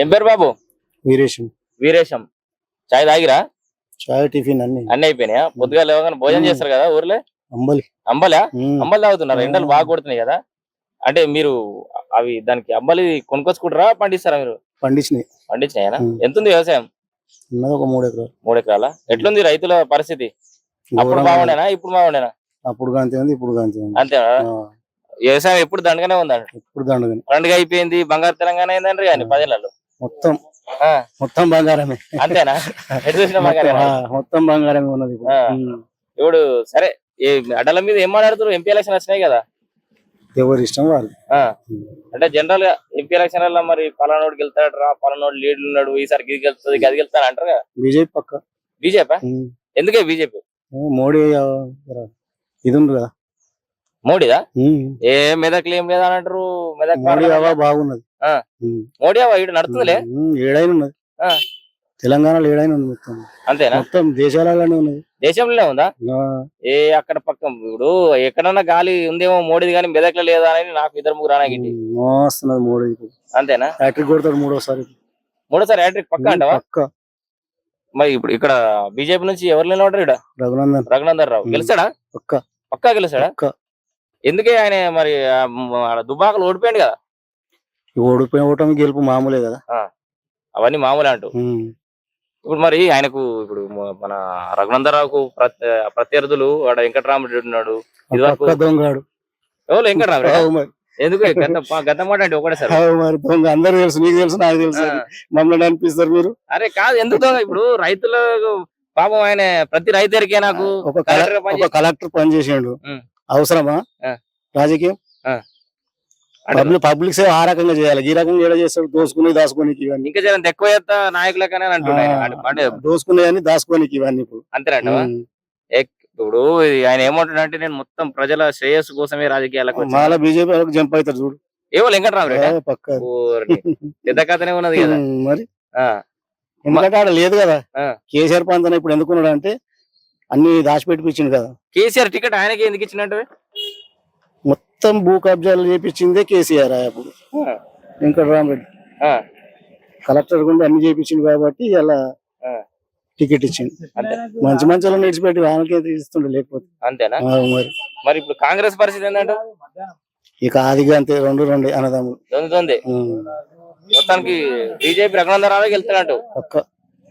ఏం పేరు బాబు? వీరేశం. వీరేశం. చాయ్ తాగిరా? చాయ్ టిఫిన్ అన్ని. అన్ని అయిపోయినాయా? పొద్దుగా లేవగానే భోజనం చేస్తారు కదా ఊర్లే? అంబలి. అంబలా. అంబలి తాగుతున్నారు. ఎండలు బాగా కొడుతున్నాయి కదా. అంటే మీరు అవి దానికి అంబలి కొనుక్కొచ్చుకుంటారా పండిస్తారా మీరు? పండించినాయి. పండించినాయనా. ఎంత ఉంది వ్యవసాయం? ఒక మూడు ఎకరాలు. మూడు ఎకరాల? ఎట్లుంది రైతుల పరిస్థితి? అప్పుడు బాగుండేనా ఇప్పుడు బాగుండేనా? అప్పుడు ఉంది ఇప్పుడు కాంతి ఉంది. అంతే వ్యవసాయం ఎప్పుడు దండగానే ఉందండి ఇప్పుడు దండగని. పండుగ అయిపోయింది బంగారు తెలంగాణ అయిందండి కానీ పదేళ్ళలో మొత్తం. ఆ, మొత్తం బంగారమే. అంతేనా? మొత్తం బంగారమే. ఉన్నది ఇప్పుడు. సరే ఈ అడ్డల మీద ఏం మాట్లాడుతారు ఎంపీ ఎలక్షన్ వచ్చినాయి కదా. ఎవరి ఇష్టం వాళ్ళు. అంటే జనరల్గా ఎంపీ ఎలక్షన్ వల్ల మరి పలానోడు గెలుతాడు రా పలానోడు లీడ్ ఉన్నాడు ఈసారి ఇది గెలుస్తుంది అది గెలుతాను అంటారు కదా. బీజేపీ పక్క. బీజేపీ. ఎందుకే బీజేపీ? మోడీ ఇది ఉంది కదా. మోడీదా. ఏ మెదక్లు ఏం లేదా అంటారు మెదక్. బాగున్నది. మోడీ నడుతుందిలే ఏడైనా ఉన్నది. తెలంగాణలో ఏడైనా ఉంది మొత్తం. అంతేనా? మొత్తం దేశాలలోనే ఉన్నది. దేశంలోనే ఉందా? ఏ అక్కడ పక్క ఇప్పుడు ఎక్కడన్నా గాలి ఉందేమో మోడీది కానీ మెదక్లో లేదా అని నాకు ఇద్దరు ముగ్గురు ఉమ్, మస్తున్నది మోడీ అంతేనా? హ్యాట్రిక్ కొడతాడు మూడోసారి. మూడోసారి హ్యాట్రిక్ పక్క అంటావా? పక్క. మరి ఇప్పుడు ఇక్కడ బీజేపీ నుంచి ఎవరు నిలబడరు ఇక్కడ రఘునందన్. రఘునందన్ రావు. గెలిచాడా పక్క. పక్కా గెలిచాడా ఎందుకే ఆయన మరి దుబాకలు ఓడిపోయాడు కదా? ఓటమి గెలుపు మామూలే కదా. అవన్నీ మామూలే అంటూ. ఇప్పుడు మరి ఆయనకు ఇప్పుడు మన రఘునందరావుకు ప్రత్య ప్రత్యర్థులు వాడు వెంకటరామరెడ్డి ఉన్నాడు. దొంగాడు. ఎవరు? మరి. ఎందుకు? గత మాట అంటే ఒకటే సార్. మరి దొంగ. అందరు తెలుసు నీకు తెలుసు నాకు తెలుసు మమ్మల్ని అనిపిస్తారు మీరు? అరే కాదు ఎందుకు దొంగ? ఇప్పుడు రైతులకు పాపం ఆయన ప్రతి రైతు ఎరికే నాకు ఒక కల- కలెక్టర్గా పని ఒక కలెక్టర్ పని చేసిండు ఉమ్. అవసరమా. రాజకీయం? పబ్లిక్ పబ్లిక్ సేవ ఆ రకంగా చేయాలి. ఈ రకంగా ఏడ చేస్తాడు దోసుకుని దాచుకోనికి ఇవన్నీ. ఇంకా జర ఎక్కువ చేస్తా నాయకులకనే అంటున్నాయి. దోసుకునేవన్నీ దాచుకోనికి ఇవన్నీ ఇప్పుడు. ఉమ్. ఇప్పుడు ఆయన ఏమంటాడంటే నేను మొత్తం ప్రజల శ్రేయస్సు కోసమే రాజకీయాలకు. మాల బీజేపీ వాళ్ళకి జంప్ అవుతారు చూడు. ఏవో వెంకటరామరెడ్డి పక్క. ఓర్ని. పెద్ద కథనే ఉన్నది కదా. ఉమ్, మరి? ఎందుకంటే ఆడ లేదు కదా. కేసీఆర్ పంతన ఇప్పుడు ఎందుకున్నాడు అంటే అన్ని దాచిపెట్టిపించిండు కదా. కేసీఆర్ టికెట్ ఆయనకి ఎందుకు ఇచ్చినట్టు? మొత్తం భూ కబ్జాలు చేపించిందే కేసీఆర్ అప్పుడు వెంకటరామరెడ్డి. కలెక్టర్ గుండా అన్ని చేపించిండు కాబట్టి ఇలా. టికెట్ ఇచ్చిండు. అంతే. మంచి మంచి వాళ్ళని విడిచిపెట్టి వాళ్ళకే ఇస్తుండే లేకపోతే. అంతేనా? మరి. మరి ఇప్పుడు కాంగ్రెస్ పరిస్థితి ఏంటంటే ఇక ఆదిగా అంతే రెండు రెండు అన్నదమ్ములు. మొత్తానికి బీజేపీ రఘునందరావు వెళ్తున్నట్టు. పక్క.